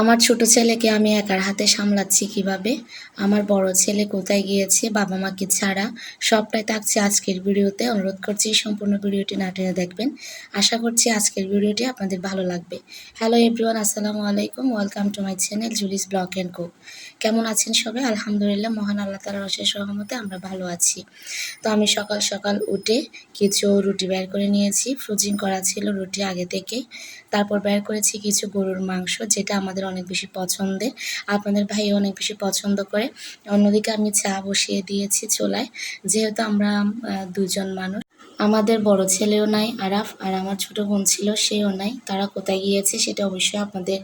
আমার ছোট ছেলেকে আমি একার হাতে সামলাচ্ছি কীভাবে? আমার বড় ছেলে কোথায় গিয়েছে, বাবা মাকে ছাড়া? সবটাই থাকছে আজকের ভিডিওতে। অনুরোধ করছি সম্পূর্ণ ভিডিওটি না টেনে দেখবেন। আশা করছি আজকের ভিডিওটি আপনাদের ভালো লাগবে। হ্যালো এভরিওয়ান আসসালামু আলাইকুম। Welcome to my channel Julie's blog and cook কেমন আছেন সবাই? আলহামদুলিল্লাহ, মহান আল্লাহ তালার অশেষ সহমতে আমরা ভালো আছি। তো আমি সকাল সকাল উঠে কিছু রুটি বের করে নিয়েছি। ফ্রোজিং করা ছিল রুটি আগে থেকে তারপর বের করেছি কিছু গরুর মাংস, যেটা আমাদের অনেক বেশি পছন্দের আপনাদের ভাই অনেক বেশি পছন্দ করে। অন্যদিকে আমি চা বসিয়ে দিয়েছি চোলায়। যেহেতু আমরা দুজন মানুষ। আমাদের বড় ছেলেও নাই, আরাফ, আর আমার ছোট বোন ছিল, সেও নাই। তারা কোথায় গিয়েছে সেটা অবশ্যই আপনাদের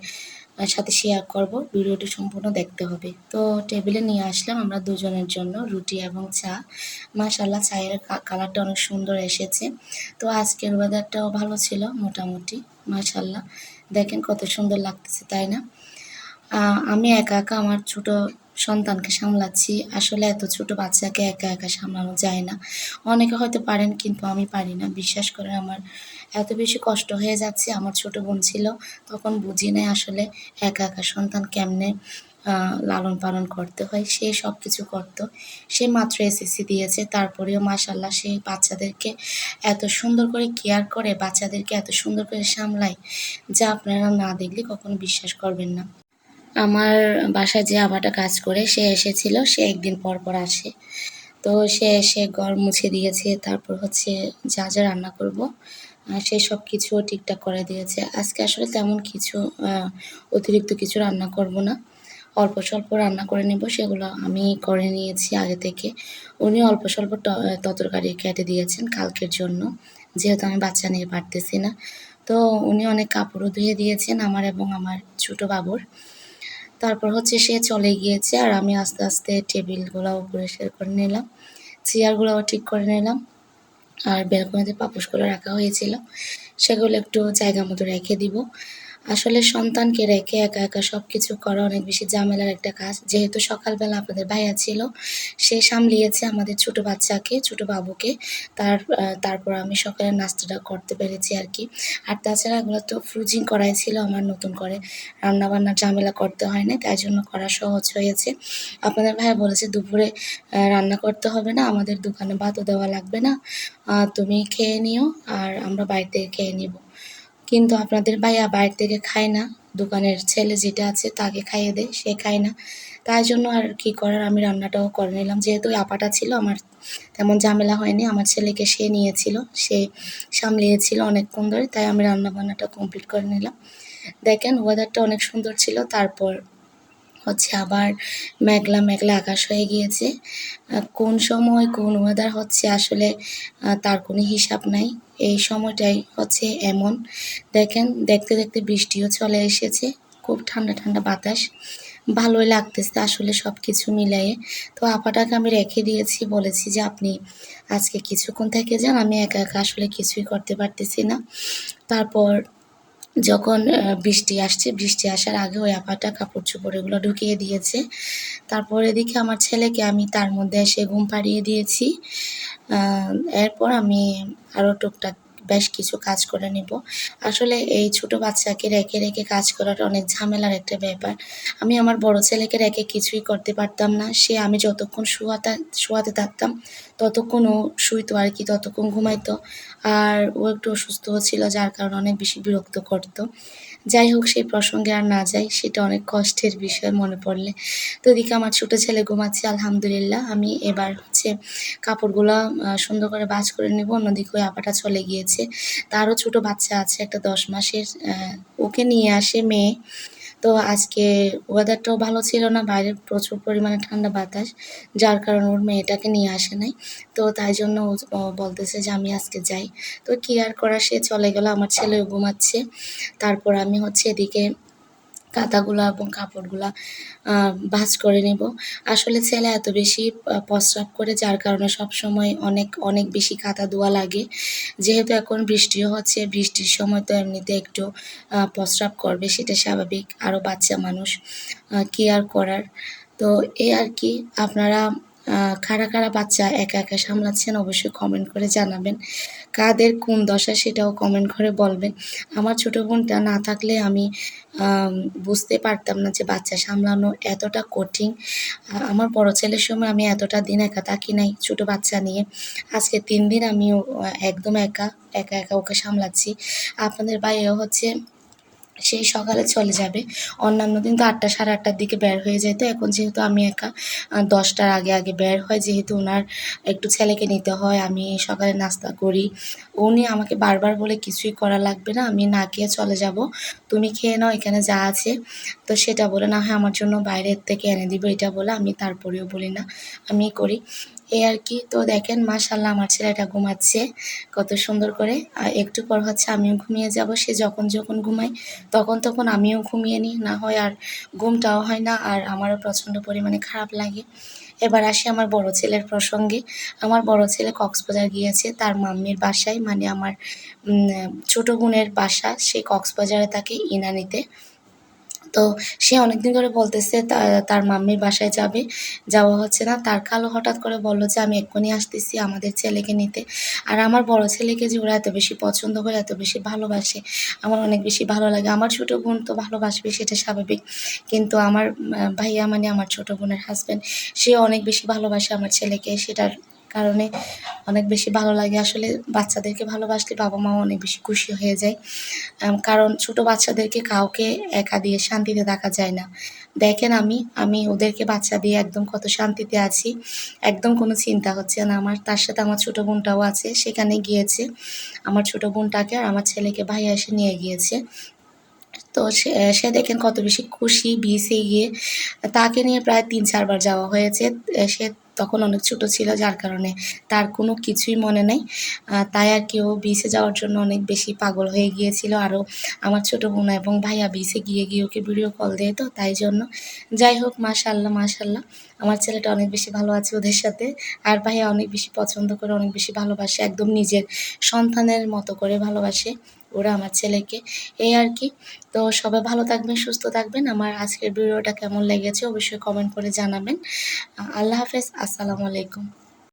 সাথে শেয়ার করব। ভিডিওটি সম্পূর্ণ দেখতে হবে। তো টেবিলে নিয়ে আসলাম আমরা দুজনের জন্য রুটি এবং চা। মাশাল্লাহ চায়ের কালারটা অনেক সুন্দর এসেছে। তো আজকের ওয়েদারটাও ভালো ছিল মোটামুটি মাশাল্লাহ দেখেন কত সুন্দর লাগতেছে, তাই না? আমি একা একা আমার ছোট সন্তানকে সামলাচ্ছি। আসলে এত ছোট বাচ্চাকে একা একা সামলানো যায় না। অনেকে হয়তো পারেন, কিন্তু আমি পারি না। বিশ্বাস করে আমার এত বেশি কষ্ট হয়ে যাচ্ছে। আমার ছোট বোন ছিল, তখন বুঝি নাই আসলে একা একা সন্তান কেমনে লালন পালন করতে হয়। সে সব কিছু করতো। সে মাত্র এসএসসি দিয়েছে। তারপরেও মাশাল্লাহ সে বাচ্চাদেরকে এত সুন্দর করে কেয়ার করে, বাচ্চাদেরকে এত সুন্দর করে সামলায়, যা আপনারা না দেখলে কখনো বিশ্বাস করবেন না। আমার বাসায় যে আবাটা কাজ করে, সে এসেছিল, সে একদিন পর পর আসে। তো সে এসে ঘর মুছে দিয়েছে, তারপর হচ্ছে যা যা রান্না করব সে সব কিছু ঠিকঠাক করে দিয়েছে। আজকে আসলে তেমন কিছু অতিরিক্ত কিছু রান্না করব না। অল্প স্বল্প রান্না করে নেব, সেগুলো আমি করে নিয়েছি আগে থেকে। উনি অল্প স্বল্প তরকারি কেটে দিয়েছেন কালকের জন্য, যেহেতু আমি বাচ্চা নিয়ে পারতেছি না। তো উনি অনেক কাপড়ও ধুয়ে দিয়েছেন আমার এবং আমার ছোটো বাবুর। তারপর হচ্ছে সে চলে গিয়েছে আর আমি আস্তে আস্তে টেবিলগুলোও পরিষ্কার করে নিলাম চেয়ারগুলোও ঠিক করে নিলাম আর বেলকনিতে পাপোশগুলো রাখা হয়েছিল। সেগুলো একটু জায়গা মতো রেখে দিব। আসলে সন্তানকে রেখে একা একা সব কিছু করা অনেক বেশি ঝামেলার একটা কাজ। যেহেতু সকালবেলা আপনাদের ভাইয়া ছিল, সে সামলিয়েছে আমাদের ছোট বাচ্চাকে, ছোট বাবুকে। তার তারপর আমি সকালে নাস্তাটা করতে পেরেছি আর কি আর তাছাড়া এগুলো তো ফ্রুজিং করাই ছিল আমার নতুন করে। রান্না বান্নার ঝামেলা করতে হয় না তাই জন্য করা সহজ হয়েছে। আপনাদের ভাইয়া বলেছে দুপুরে রান্না করতে হবে না, আমাদের দোকানে ভাতও দেওয়া লাগবে না। তুমি খেয়ে নিও, আর আমরা বাড়িতে খেয়ে নিব। কিন্তু আপনাদের ভাইয়া বাইরে থেকে খায় না। দোকানের ছেলে যেটা আছে তাকে খাইয়ে দেয়, সে খায় না। তাই জন্য আর কি করার? আমি রান্নাটাও করে নিলাম। যেহেতু আপাটা ছিল, আমার তেমন ঝামেলা হয়নি। আমার ছেলেকে সে নিয়েছিল, সে সামলিয়েছিল অনেকক্ষণ ধরে। তাই আমি রান্না বান্নাটা কমপ্লিট করে নিলাম। দেখেন ওয়েদারটা অনেক সুন্দর ছিল, তারপর হচ্ছে আবার মেঘলা মেঘলা আকাশ হয়ে গিয়েছে। কোন সময় কোন ওয়েদার হচ্ছে আসলে তার কোনো হিসাব নাই। এই সময়টাই হচ্ছে এমন। দেখেন, দেখতে দেখতে বৃষ্টিও চলে এসেছে। খুব ঠান্ডা ঠান্ডা বাতাস। ভালোই লাগতেছে আসলে সব কিছু মিলাইয়ে তো আপাটাকে আমি রেখে দিয়েছি, বলেছি যে আপনি আজকে কিছুক্ষণ থেকে যান। আমি একা একা আসলে কিছুই করতে পারতেছি না। তারপর যখন বৃষ্টি আসছে, বৃষ্টি আসার আগে ওই আপাটা কাপড় চোপড় এগুলো ঢুকিয়ে দিয়েছে। তারপর এদিকে আমার ছেলেকে আমি তার মধ্যে এসে ঘুম পাড়িয়ে দিয়েছি। এরপর আমি আরও টুকটাক বেশ কিছু কাজ করে নিব। আসলে এই ছোট বাচ্চাকে রেখে রেখে কাজ করাটা অনেক ঝামেলার একটা ব্যাপার। আমি আমার বড় ছেলেকে রেখে কিছুই করতে পারতাম না। সে আমি যতক্ষণ শোয়াতে শোয়াতে থাকতাম, ততক্ষণ ও শুইতো আর কি, ততক্ষণ ঘুমাইতো। আর ও একটু অসুস্থ ছিল, যার কারণে অনেক বেশি বিরক্ত করতো। যাই হোক, সেই প্রসঙ্গে আর না যাই, সেটা অনেক কষ্টের বিষয় মনে পড়লে। তো এদিকে আমার ছোটো ছেলে ঘুমাচ্ছে, আলহামদুলিল্লাহ। আমি এবার হচ্ছে কাপড়গুলো সুন্দর করে বাজ করে নেব, অন্যদিকে ওই আপাটা চলে গিয়েছে। তারও ছোট বাচ্চা আছে, একটা দশ মাসের ওকে নিয়ে আসে মেয়ে। তো আজকে ওয়েদারটাও ভালো ছিল না, বাইরে প্রচুর পরিমাণে ঠান্ডা বাতাস, যার কারণে ওর মেয়েটাকে নিয়ে আসে নাই। তো তাই জন্য ও বলতেছে যে আমি আজকে যাই। তো কি আর করা, সে চলে গেল, আমার ছেলে ঘুমাচ্ছে। তারপর আমি হচ্ছে এদিকে কাঁথাগুলো এবং কাপড়গুলো ভাঁজ করে নেব। আসলে ছেলে এত বেশি প্রস্রাব করে, যার কারণে সব সময় অনেক অনেক বেশি কাঁথা ধোয়া লাগে। যেহেতু এখন বৃষ্টিও হচ্ছে, বৃষ্টির সময় তো এমনিতে একটু প্রস্রাব করবে, সেটা স্বাভাবিক। আরও বাচ্চা মানুষ কি আর করার। তো এই আর কি, আপনারা কারা কারা বাচ্চা একা একা সামলাচ্ছেন অবশ্যই কমেন্ট করে জানাবেন। কাদের কোন দশা সেটাও কমেন্ট করে বলবেন। আমার ছোটো বোনটা না থাকলে আমি বুঝতে পারতাম না যে বাচ্চা সামলানো এতটা কঠিন। আমার বড় ছেলের সময় আমি এতটা দিন একা থাকি নাই ছোটো বাচ্চা নিয়ে। আজকে তিন দিন আমি একদম একা একা একা ওকে সামলাচ্ছি। আপনাদের বাইরেও হচ্ছে সেই সকালে চলে যাবে। অন্যান্য দিন তো আটটা, সাড়ে আটটার দিকে বের হয়ে যেত এখন যেহেতু আমি একা দশটার আগে আগে বের হয়। যেহেতু ওনার একটু ছেলেকে নিতে হয়, আমি সকালে নাস্তা করি। উনি আমাকে বারবার বলে, কিছুই করা লাগবে না, আমি না খেয়ে চলে যাব। তুমি খেয়ে নাও, এখানে যা আছে। তো সেটা বলে, না হয় আমার জন্য বাইরের থেকে এনে দিবে। এটা বলে, আমি তারপরেও বলি, না আমি করি। এই আর কি। তো দেখেন মাশাল্লাহ আমার ছেলেটা ঘুমাচ্ছে কত সুন্দর করে। আর একটু পর হচ্ছে আমিও ঘুমিয়ে যাব। সে যখন যখন ঘুমায়, তখন তখন আমিও ঘুমিয়ে নিই। না হয় আর ঘুমটাও হয় না, আর আমারও প্রচণ্ড পরিমাণে খারাপ লাগে। এবার আসি আমার বড় ছেলের প্রসঙ্গে। আমার বড় ছেলে কক্সবাজার গিয়েছে। তার মাম্মির বাসায় মানে আমার ছোট বোনের বাসা। সে কক্সবাজারে থাকে ইনানিতে। তো সে অনেকদিন ধরে বলতেছে তার মাম্মির বাসায় যাবে। যাওয়া হচ্ছে না। তার কালো হঠাৎ করে বলল যে, আমি এক্ষুনি আসতেছি আমাদের ছেলেকে নিতে। আর আমার বড় ছেলেকে যে ওরা এত বেশি পছন্দ করে, এত বেশি ভালোবাসে, আমার অনেক বেশি ভালো লাগে। আমার ছোট বোন তো ভালোবাসবে, সেটা স্বাভাবিক। কিন্তু আমার ভাইয়া মানে আমার ছোট বোনের হাজব্যান্ড সে অনেক বেশি ভালোবাসে আমার ছেলেকে। সেটার কারণে অনেক বেশি ভালো লাগে। আসলে বাচ্চাদেরকে ভালোবাসলে বাবা মাও অনেক বেশি খুশি হয়ে যায়। কারণ ছোট বাচ্চাদেরকে কাউকে একা দিয়ে শান্তিতে দেখা যায় না। দেখেন আমি আমি ওদেরকে বাচ্চা দিয়ে একদম কত শান্তিতে আছি, একদম কোনো চিন্তা হচ্ছে না। আমার, তার সাথে আমার ছোট বোনটাও আছে, সেখানে গিয়েছে। আমার ছোট বোনটাকে আর আমার ছেলেকে ভাই এসে নিয়ে গিয়েছে। তো সে দেখেন কত বেশি খুশি বিচে গিয়ে তাকে নিয়ে প্রায় তিন চারবার যাওয়া হয়েছে। সে তখন অনেক ছোট ছিল, যার কারণে তার কোনো কিছুই মনে নেই। তাই আর কেউ বিচে যাওয়ার জন্য অনেক বেশি পাগল হয়ে গিয়েছিল। আরও আমার ছোট বোন এবং ভাইয়া বিচে গিয়ে গিয়ে ওকে ভিডিও কল দিয়ে তো, তাই জন্য। যাই হোক মাশাল্লাহ মাশাল্লাহ আমার ছেলেটা অনেক বেশি ভালো আছে ওদের সাথে। আর ভাইয়া অনেক বেশি পছন্দ করে, অনেক বেশি ভালোবাসে, একদম নিজের সন্তানের মতো করে ভালোবাসে ওরা আমার ছেলেকে। এই আর কি। তো সবাই ভালো থাকবেন, সুস্থ থাকবেন। আমার আজকের ভিডিওটা কেমন লেগেছে অবশ্যই কমেন্ট করে জানাবেন। আল্লাহ হাফেজ, আসসালামু আলাইকুম।